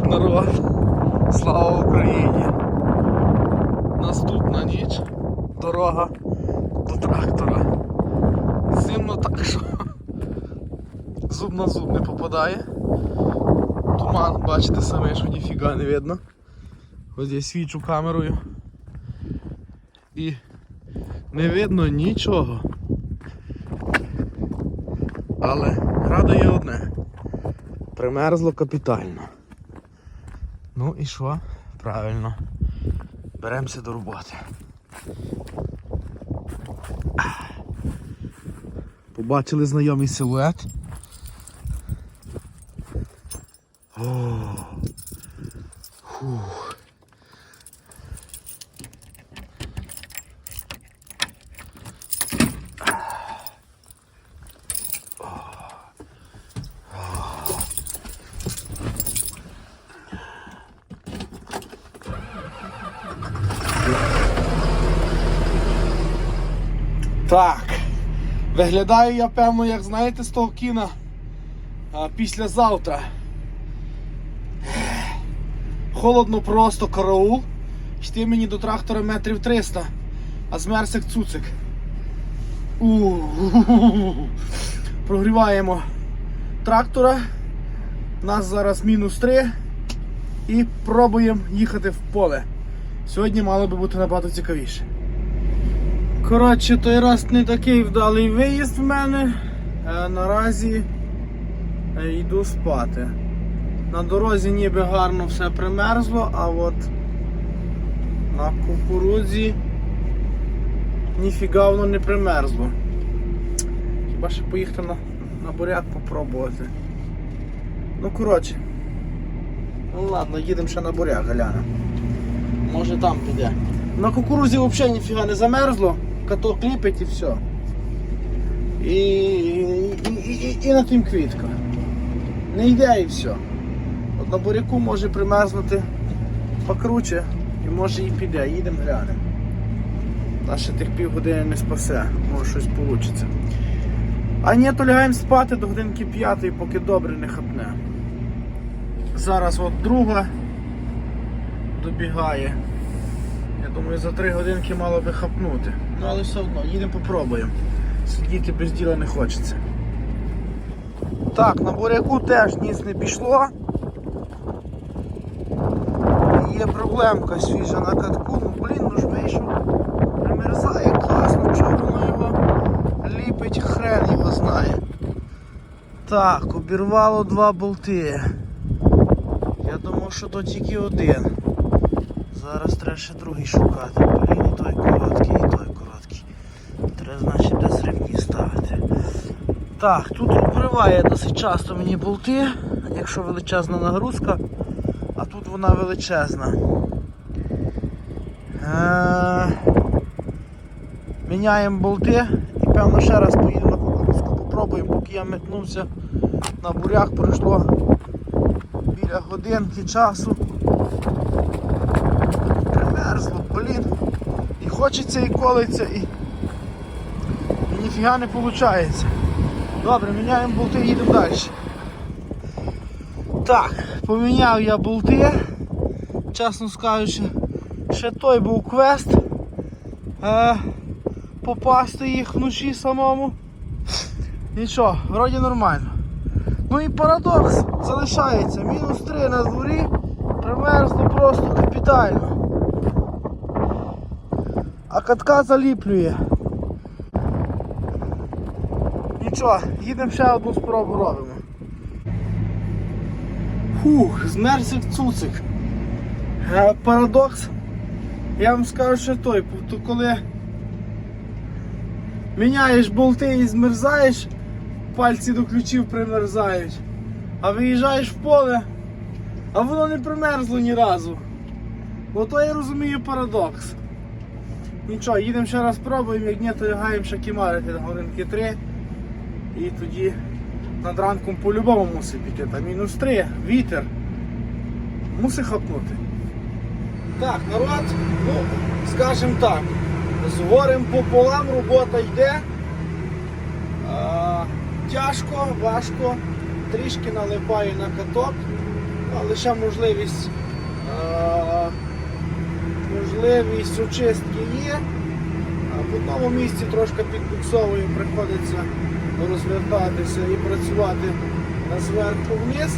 Привіт, народ! Слава Україні! Наступна ніч, дорога до трактора. Зимно так, що зуб на зуб не попадає. Туман, бачите самі, що ніфіга не видно. Ось я свічу камерою. І не видно нічого. Але радує одне. Примерзло капітально. Ну і що? Правильно. Беремося до роботи. Побачили знайомий силует. О, фух. Так. Виглядаю я певно, як знаєте, з того кіна а, післязавтра. Холодно просто караул. Йти мені до трактора метрів 300, а змерз як цуцик. У-у-у-у. Прогріваємо трактора. У нас зараз мінус 3 і пробуємо їхати в поле. Сьогодні мало би бути набагато цікавіше. Коротше, той раз не такий вдалий виїзд в мене. Е, наразі е, йду спати. На дорозі ніби гарно все примерзло, а от на кукурудзі ніфіга воно не примерзло. Хіба ще поїхати на, на буряк попробувати. Ну коротше. Ну ладно, їдемо ще на буряк, глянемо. Може там піде. На кукурузі взагалі ніфіга не замерзло, каток ліпить і все. І, і, і, і, на тим квітка. Не йде і все. От на буряку може примерзнути покруче і може і піде, їдемо глянемо. Та ще тих півгодини не спасе, може щось вийде. А ні, то лягаємо спати до годинки п'ятої, поки добре не хапне. Зараз от друга добігає. Я думаю, за три годинки мало би хапнути. Ну але все одно, їдемо попробуємо. Сидіти без діла не хочеться. Так, на буряку теж ніц не пішло. Є проблемка свіжа на катку, ну блін, ну ж вийшов. Примерзає класно, чого воно його ліпить, хрен його знає. Так, обірвало два болти. Я думав, що то тільки один. Зараз треба ще другий шукати. Блін, і той короткий. Треба, значить, десь ремні ставити. Так, тут обриває досить часто мені болти, якщо величезна нагрузка, а тут вона величезна. Е, Міняємо болти і певно ще раз поїдемо на кукурузку, попробуємо, поки я метнувся на буряк, пройшло біля годинки часу примерзло, блін. І хочеться, і колиться, і ніфіга не виходить. Добре, міняємо болти, їдемо далі. Так, поміняв я болти. Чесно скажучи, ще той був квест. Е, попасти їх вночі самому. Нічого, вроді нормально. Ну і парадокс залишається. Мінус 3 на дворі, примерзло просто капітально. А катка заліплює. Нічого, їдемо ще одну спробу робимо. Фух, змерз як цуцик. Е, парадокс. Я вам скажу, що той, то коли міняєш болти і змерзаєш, пальці до ключів примерзають, а виїжджаєш в поле, а воно не примерзло ні разу. Ото я розумію парадокс. Нічого, їдемо ще раз пробуємо, як ні, то лягаємо ще кімарити на годинки 3. І тоді над ранком по-любому мусить піти. Там мінус 3, вітер. Мусить хапнути. Так, народ, ну, скажімо так, з горем пополам робота йде. А, тяжко, важко, трішки налипає на каток. а лише можливість, е, можливість очистки є. А в одному місці трошки підбуксовуємо, приходиться розвертатися і працювати зверху вниз.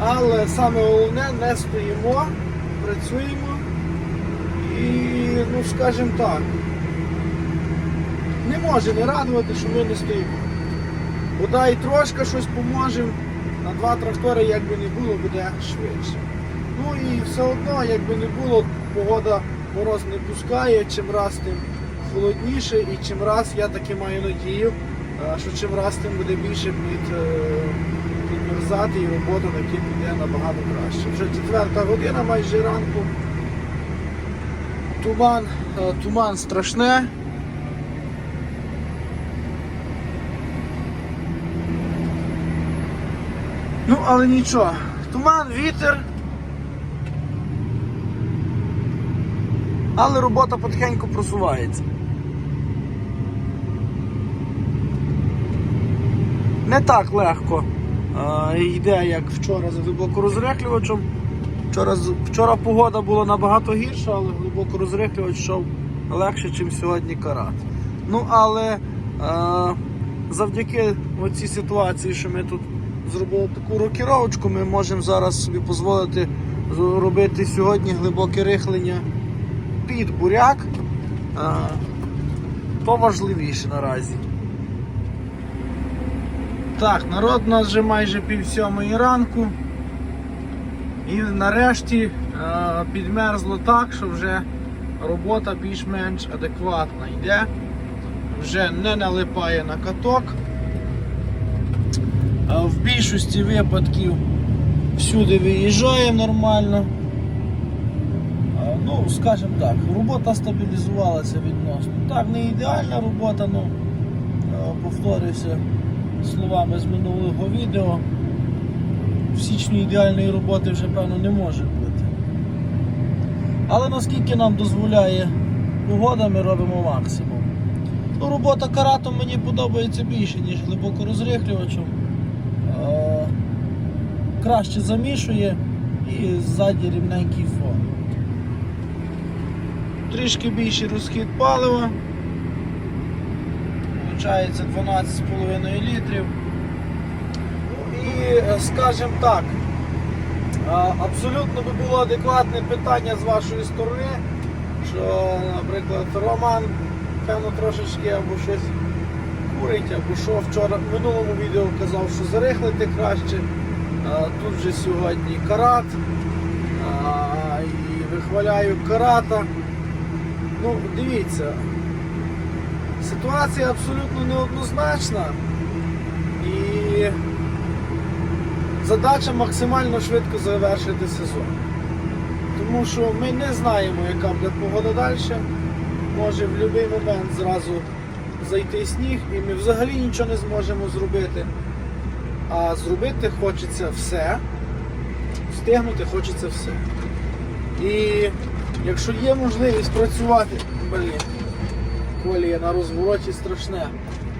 Але саме головне не стоїмо, працюємо і, ну скажімо так, не може не радувати, що ми не стоїмо. Бодай трошки щось поможемо, на два трактори, як би не було, буде швидше. Ну і все одно, якби не було, погода мороз не пускає, чим раз тим холодніше і чим раз я таки маю надію, що чим раз тим буде більше під, е, підмерзати і робота на таки піде набагато краще. Вже четверта година майже ранку. Туман, е, туман страшне. Ну, але нічого. Туман, вітер. Але робота потихеньку просувається. Не так легко е, йде, як вчора з глибокорозрихлювачем. Вчора, вчора погода була набагато гірша, але глибокорозрихлювач йшов легше, ніж сьогодні карат. Ну, але е, завдяки цій ситуації, що ми тут зробили таку рокіровочку, ми можемо зараз собі дозволити робити сьогодні глибоке рихлення під буряк. Е, то наразі. Так, народ у нас вже майже пів сьомої ранку. І нарешті е, підмерзло так, що вже робота більш-менш адекватна йде. Вже не налипає на каток. Е, В більшості випадків всюди виїжджає нормально. Е, Ну, скажімо так, робота стабілізувалася відносно. Так, не ідеальна робота, ну е, повторюся словами з минулого відео. В січні ідеальної роботи вже певно не може бути. Але наскільки нам дозволяє погода, ми робимо максимум. Ну, робота каратом мені подобається більше, ніж глибоко розрихлювачем. Е, краще замішує і ззаді рівненький фон. Трішки більший розхід палива. Получається 12,5 літрів. І е, скажімо так, е, абсолютно би було адекватне питання з вашої сторони, що, наприклад, Роман, певно, трошечки або щось курить, або що вчора в минулому відео казав, що зарихлити краще. Е, Тут вже сьогодні карат. І вихваляю карата. Ну, дивіться, ситуація абсолютно неоднозначна. І задача максимально швидко завершити сезон. Тому що ми не знаємо, яка буде погода далі. Може в будь-який момент зразу зайти сніг і ми взагалі нічого не зможемо зробити. А зробити хочеться все, встигнути хочеться все. І якщо є можливість працювати, блін, колія на розвороті страшне.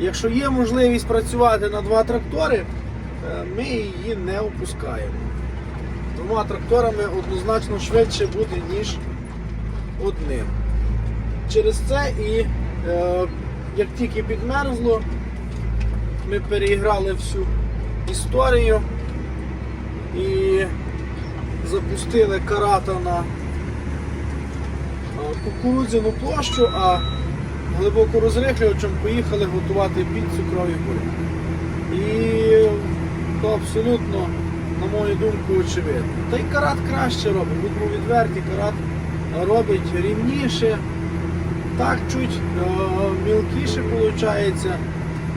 Якщо є можливість працювати на два трактори, е, ми її не опускаємо. Двома тракторами однозначно швидше буде, ніж одним. Через це і е, як тільки підмерзло, ми переіграли всю історію і запустили карата на е, кукурудзяну площу, а глибоко розрихлювачем поїхали готувати під цукрові буряки. І то абсолютно, на мою думку, очевидно. Та й карат краще робить, будемо відверті, карат робить рівніше, так чуть е, мілкіше виходить,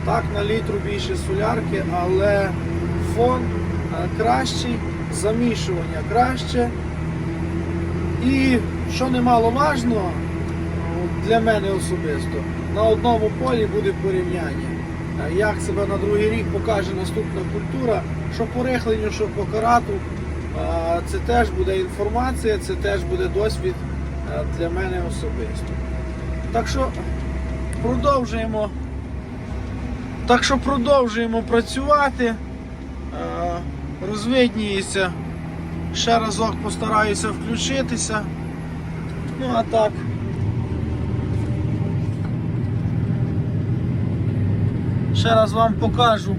так на літру більше солярки, але фон е, кращий, замішування краще. І що немаловажно от для мене особисто, на одному полі буде порівняння. Як себе на другий рік покаже наступна культура, що по рихленню, що по карату, це теж буде інформація, це теж буде досвід для мене особисто. Так що продовжуємо. Так що продовжуємо працювати. Розвидніється Ще разок постараюся включитися. Ну а так. Ще раз вам покажу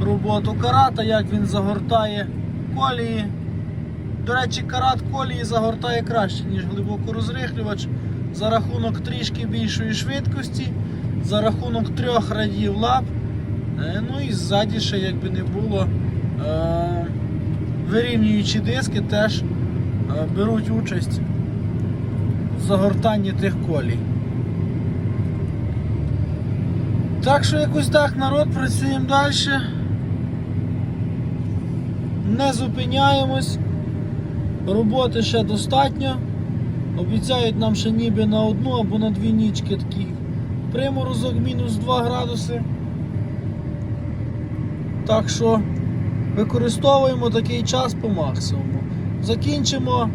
роботу карата, як він загортає колії. До речі, карат колії загортає краще, ніж глибокорозрихлювач за рахунок трішки більшої швидкості, за рахунок трьох радів лап. Е, Ну і ззаді ще, якби не було, е, вирівнюючі диски теж е, беруть участь в загортанні тих колій. Так що якось так, народ, працюємо далі. Не зупиняємось. Роботи ще достатньо. Обіцяють нам ще ніби на одну або на дві нічки такий приморозок мінус 2 градуси. Так що використовуємо такий час по максимуму. Закінчимо е,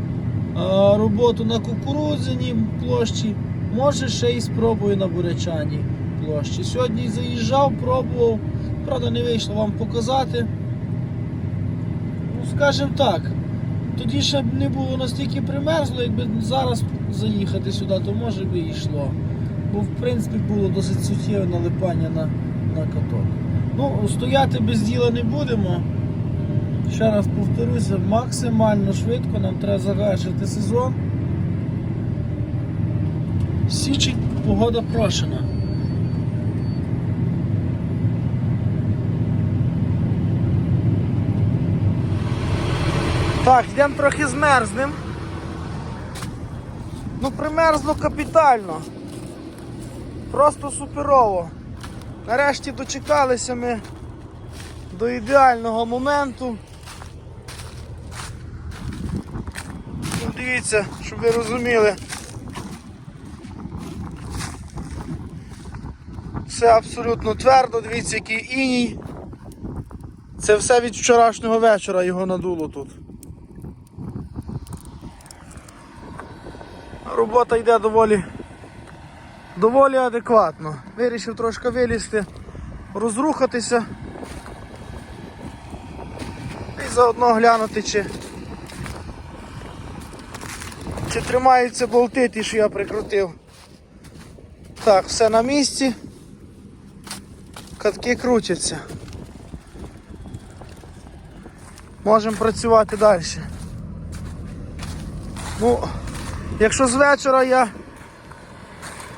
роботу на кукурудзяній площі, може ще й спробую на бурячаній площі. Сьогодні заїжджав, пробував, правда не вийшло вам показати. Ну, скажімо так, тоді ще б не було настільки примерзло, якби зараз заїхати сюди, то може би йшло. Бо в принципі було досить суттєве налипання на, на каток. Ну, стояти без діла не будемо. Ще раз повторюся, максимально швидко нам треба завершити сезон. Січень погода прошена. Так, йдемо трохи змерзнем. Ну, примерзло капітально. Просто суперово. Нарешті дочекалися ми до ідеального моменту. Ну, дивіться, щоб ви розуміли. Все абсолютно твердо, дивіться, який іній. Це все від вчорашнього вечора його надуло тут. Робота йде доволі доволі адекватно. Вирішив трошки вилізти, розрухатися і заодно глянути, чи, чи тримаються болти ті, що я прикрутив. Так, все на місці. Катки крутяться. Можемо працювати далі. Ну, якщо з вечора я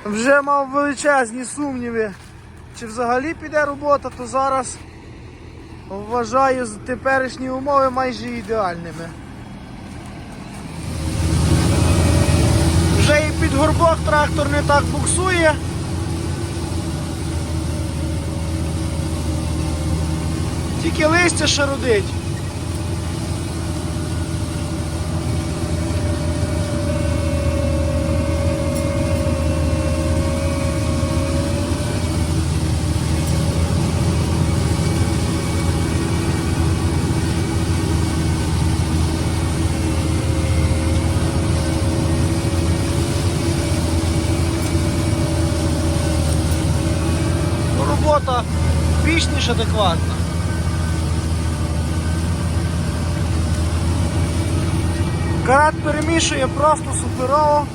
вже мав величезні сумніви, чи взагалі піде робота, то зараз вважаю теперішні умови майже ідеальними. Вже і під горбок трактор не так буксує. Тільки листя ще родить. Ну, Робота більш ніж адекватна. Карат перемішує просто суперово.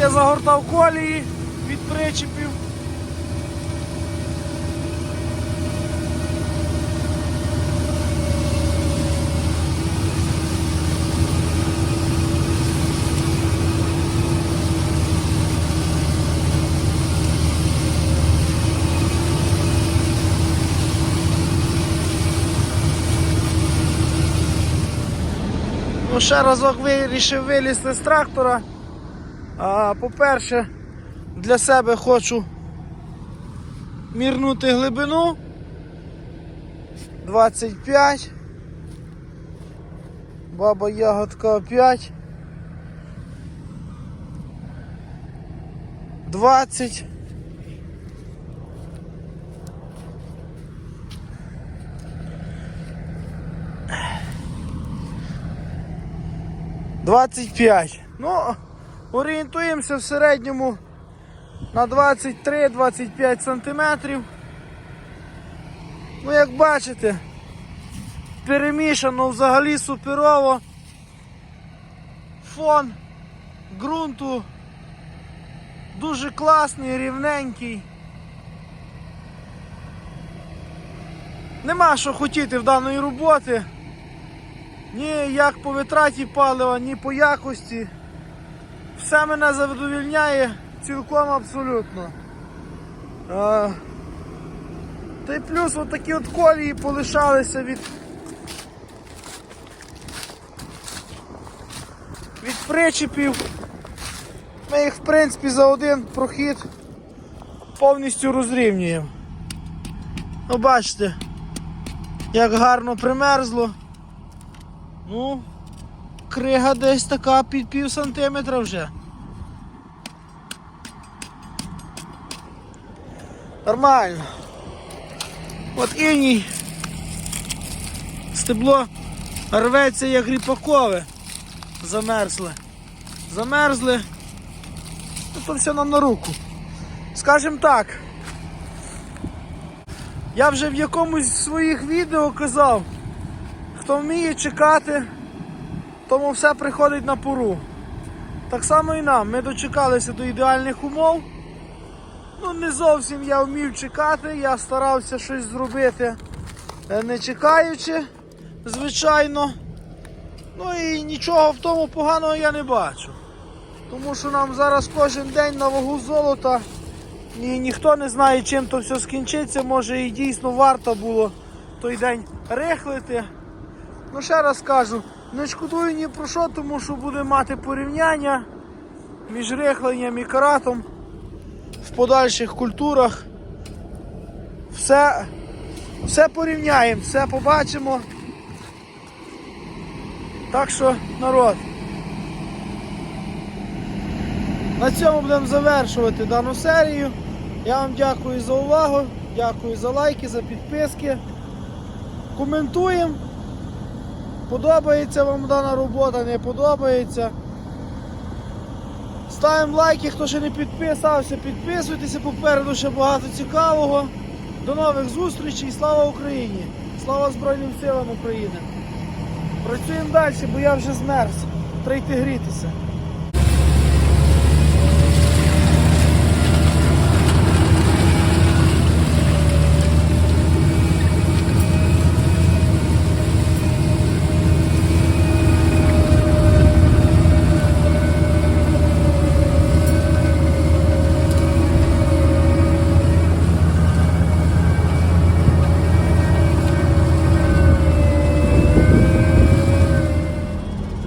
Я загортав колії від причепів. Ну, ще разок вирішив вилізти з трактора. А, по-перше, для себе хочу мірнути глибину 25. Баба ягодка 5. 20. Двадцять п'ять. Ну, орієнтуємося в середньому на 23-25 сантиметрів. Ну, як бачите, перемішано взагалі суперово. Фон ґрунту дуже класний, рівненький. Нема що хотіти в даної роботи. Ні як по витраті палива, ні по якості. Все мене задовільняє цілком абсолютно. А, та й плюс от такі от колії полишалися від. Від причепів. Ми їх в принципі за один прохід повністю розрівнюємо. Ну бачите, як гарно примерзло. Ну, крига десь така під пів сантиметра вже. Нормально. От іній. Стебло рветься як ріпакове. Замерзли. Замерзли. Ну, то все нам на руку. Скажем так. Я вже в якомусь з своїх відео казав, хто вміє чекати, тому все приходить на пору. Так само і нам. Ми дочекалися до ідеальних умов. Ну, не зовсім я вмів чекати, я старався щось зробити е, не чекаючи, звичайно. Ну і нічого в тому поганого я не бачу. Тому що нам зараз кожен день на вагу золота і ніхто не знає, чим то все скінчиться. Може і дійсно варто було той день рихлити. Ну ще раз кажу, не шкодую ні про що, тому що буде мати порівняння між рихленням і каратом в подальших культурах. Все, все порівняємо, все побачимо. Так що, народ. На цьому будемо завершувати дану серію. Я вам дякую за увагу, дякую за лайки, за підписки. Коментуємо. Подобається вам дана робота, не подобається. Ставимо лайки, хто ще не підписався, підписуйтеся, попереду ще багато цікавого. До нових зустрічей, слава Україні! Слава Збройним силам України! Працюємо далі, бо я вже змерз. Треба йти грітися.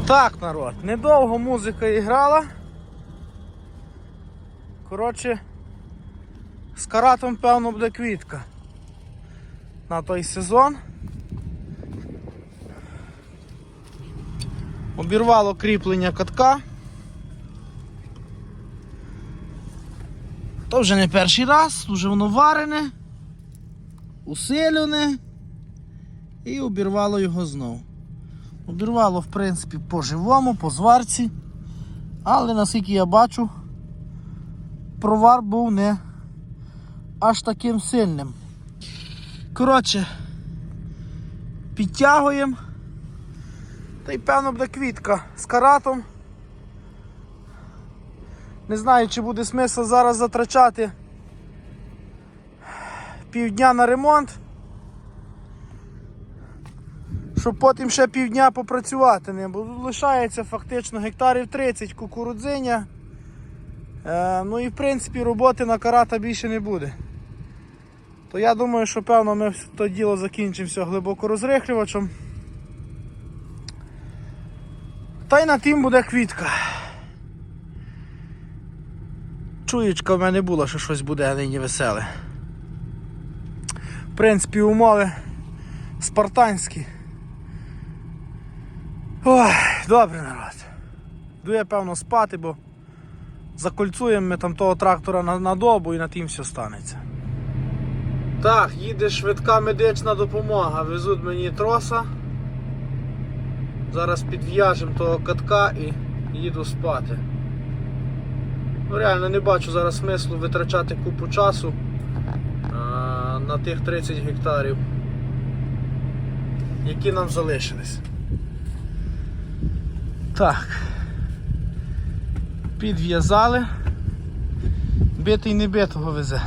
Так, народ, недовго музика іграла. Коротше, з каратом, певно, буде квітка на той сезон. Обірвало кріплення катка. То вже не перший раз, вже воно варене, усилене і обірвало його знову. Обірвало, в принципі, по живому, по зварці. Але наскільки я бачу, провар був не аж таким сильним. Коротше, підтягуємо. Та й певно буде квітка з каратом. Не знаю, чи буде смисл зараз затрачати півдня на ремонт щоб потім ще півдня попрацювати ним, бо лишається фактично гектарів 30 кукурудзиня. Е, ну і в принципі роботи на карата більше не буде. То я думаю, що певно ми то діло закінчимося глибоко розрихлювачем. Та й на тим буде квітка. Чуєчка в мене була, що щось буде нині веселе. В принципі, умови спартанські. Ой, добре народ. Йду я певно спати, бо закольцуємо ми там того трактора на, на добу і на тим все станеться. Так, їде швидка медична допомога. Везуть мені троса. Зараз підв'яжемо того катка і їду спати. Ну реально не бачу зараз смислу витрачати купу часу а, на тих 30 гектарів. які нам залишились. Так. Підв'язали. Битий не битого везе.